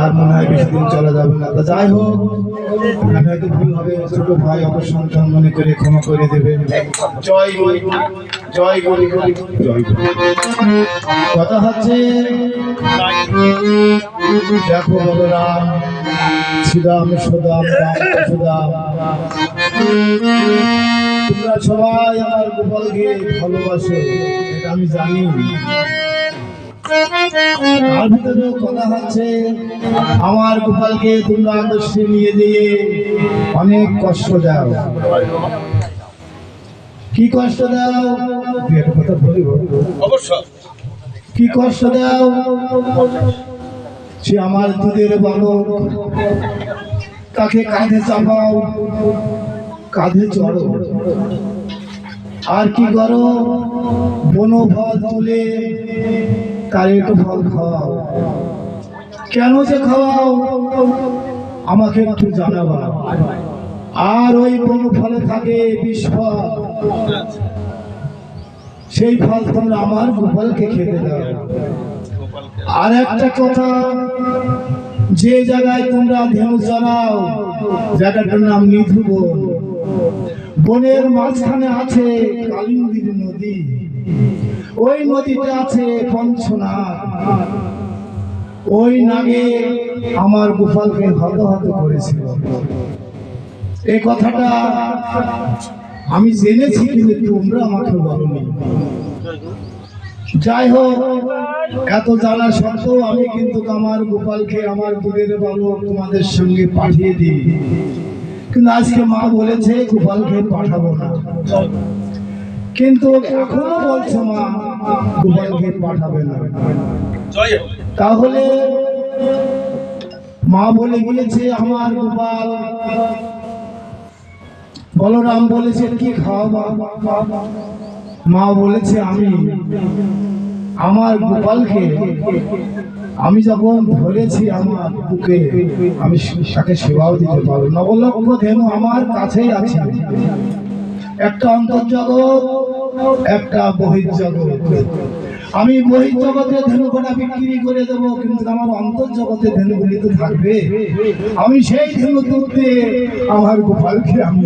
আর মনে হয় বেশি দিন চলা যাবে না। তা যাই হোক আমি হয়তো ভুল হবে, ছোট ভাই অপসন্তান মনে করে ক্ষমা করে দেবেন। জয় কথা হচ্ছে, দেখো বলরাম শ্রীরাম সুদাম সুদাম। তোমরা সবাই আমার গোপালকে ভালোবাসো, এটা আমি জানি। তার ভিতরে কথা হচ্ছে আমার গোপালকে তোমরা আদর্শে নিয়ে দিয়ে অনেক কষ্ট দাও। কি কষ্ট দাও? কথা বলি বলো। কি কষ্ট দাও? সে আমার দুধের বালক। তাকে কাঁধে চাপাও? কাঁধে চড়ো। আর কি করো? বনফল তুলে তার একটু ফল খাওয়াও। কেন যে খাওয়াও? আমাকে একটু জানাবা। আর ওই কোনো বনফলে থাকে বিষ সেই ফল তোমরা আমার গোপালকে খেতে দাও। আর একটা কথা, যে জায়গায় তোমরা ধেনু জানাও জায়গাটার নাম নিধু বন। বনের মাঝখানে আছে কালিন্দির নদী। ওই নদীতে আছে পঞ্চনাগ। ওই নাগে আমার গোপালকে হত হত করেছিল। এই কথাটা আমি জেনেছি, কিন্তু তোমরা আমাকে বলনি। যাই হোক, এত জানা সত্ত্বেও আমি কিন্তু আমার গোপালকে, আমার দুধের বালক তোমাদের সঙ্গে পাঠিয়ে দিই। কিন্তু আজকে মা বলেছে, গোপালকে পাঠাবো না। কিন্তু এখনও বলছে মা গোপালকে পাঠাবে না। তাহলে মা বলে গিয়েছে আমার গোপাল বলরাম বলেছে কি খাওয়াবা মা? বলেছে আমি আমার গোপালকে আমি যখন ধরেছি আমার বুকে আমি তাকে সেবাও দিতে পারব নবলক্ষ ধেনু আমার কাছেই আছে। একটা অন্তর্জগৎ, একটা বহির্জগৎ। আমি বহির্জগতে ধেনুকটা বিক্রি করে দেবো, কিন্তু আমার অন্তর্জগতে ধেনুগুলি তো থাকবে। আমি সেই ধেনু তুলতে আমার গোপালকে আমি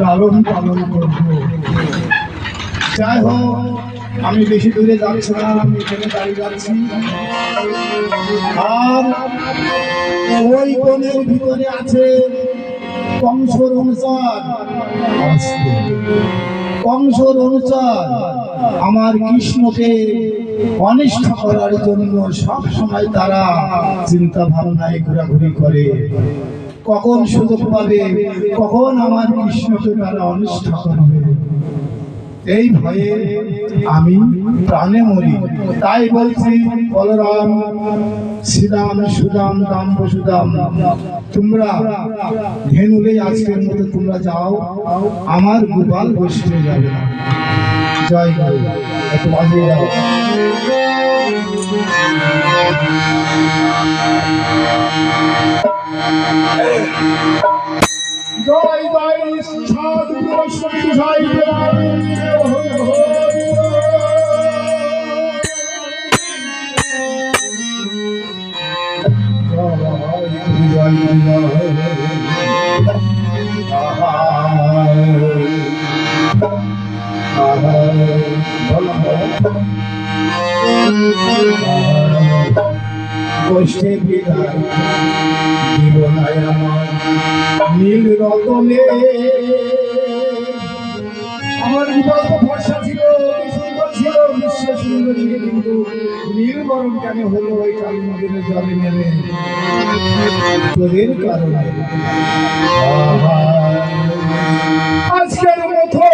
লালন পালন করব। যাই হোক, আমি বেশি দূরে যাচ্ছি না, আমি এখানে দাঁড়িয়ে যাচ্ছি। আর ওই বনের ভিতরে আছে কংসর অনুসার কংসর অনুসার আমার কৃষ্ণকে অনিষ্ট করার জন্য সব সময় তারা চিন্তা ভাবনায় ঘোরাঘুরি করে। কখন সুযোগ পাবে, কখন আমার কৃষ্ণকে তারা অনিষ্ট করবে। এই ভয়ে আমি প্রাণে মরি। তাই বলছি, বলরাম শ্রীরাম সুদাম দাম সুদাম। তোমরা ধেনুলে আজকের মতো তোমরা যাও। আমার গোপাল বসে যাবে না। জয় গুরু। একটু বাজিয়ে যাও জয় জয় সাধু বৈষ্ণব, জয় গোষ্ঠী বিদায় জীবনায় আমার নীল রতনে আমার বিকল্প ভরসা বিশ্ব সুন্দরী কিন্তু নীল কেন হলো ওই কালী জলে নেবে আজকের মতো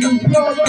নির্গত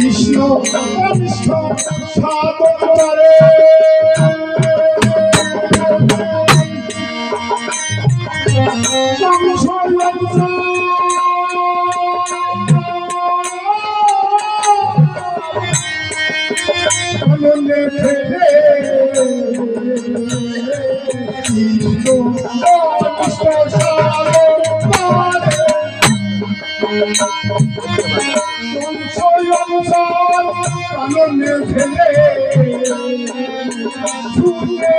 কৃষ্ণ কৃষ্ণ সাধন করে। কাননে ফেলে ছুটে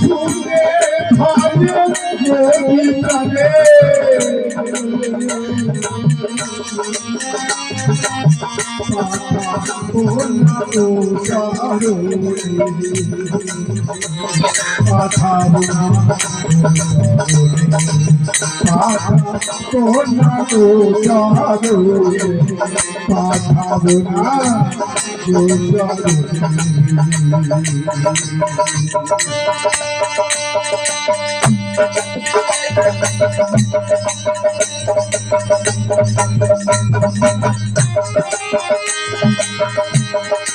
ছুটে ভাবে মোদি প্রাণে পাঠাবো না পাঠাবো না অসুর কিঙ্কর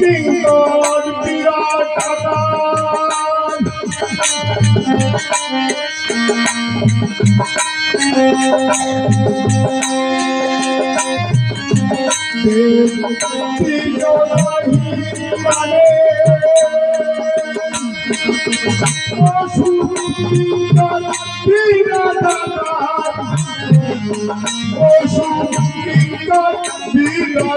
দেব প্রিয় মানে অসুর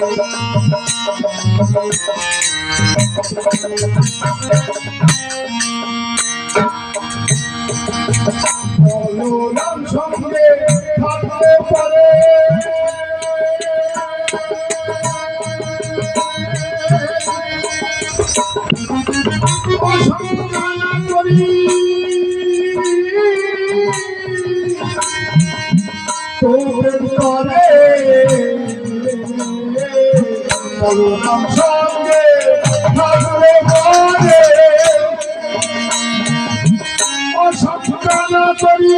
বলরাম তোদের করে বলরাম সঙ্গে থাকতে পারে অসংখ্যানা করি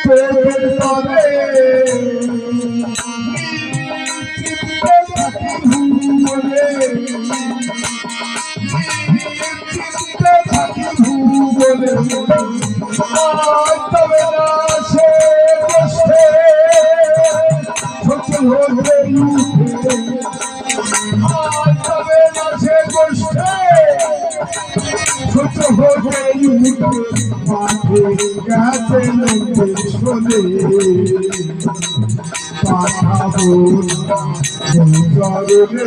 তোদের করে চিত্তে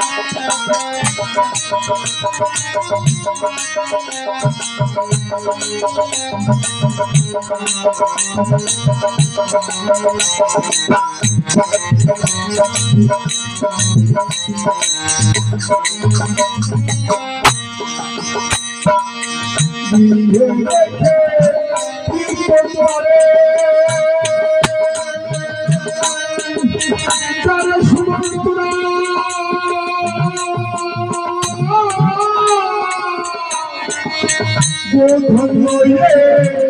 চরণে আমার জীবনে গোধন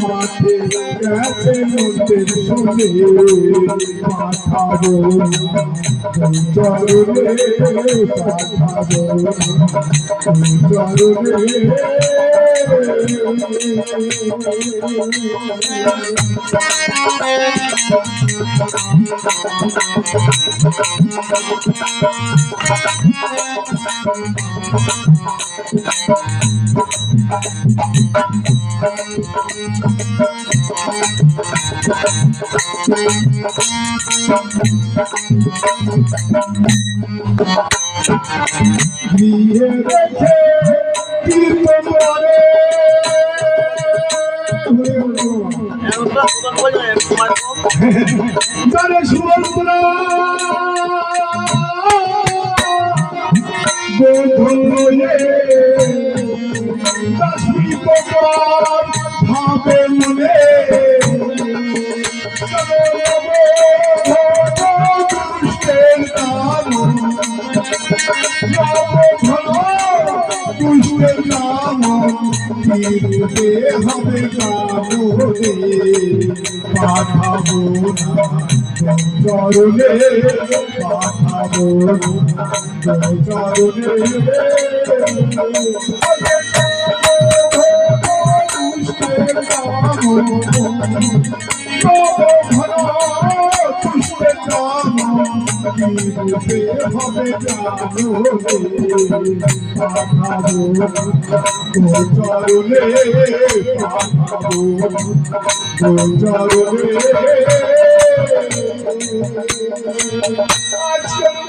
মাঠে গেছে মন্দির শুনে পাঠাবো চরণে পাঠাবো চরণে দিয়ে রেখে কীর্তন করে গোধয়ে দাসী প্রকার ভাবে মনে দুষ্টের নাম ফিরতে হবে কামড়ে পাঠাবো না চরণে পাঠাবো না চরণে হবে তোর চরণে চরণে আজকের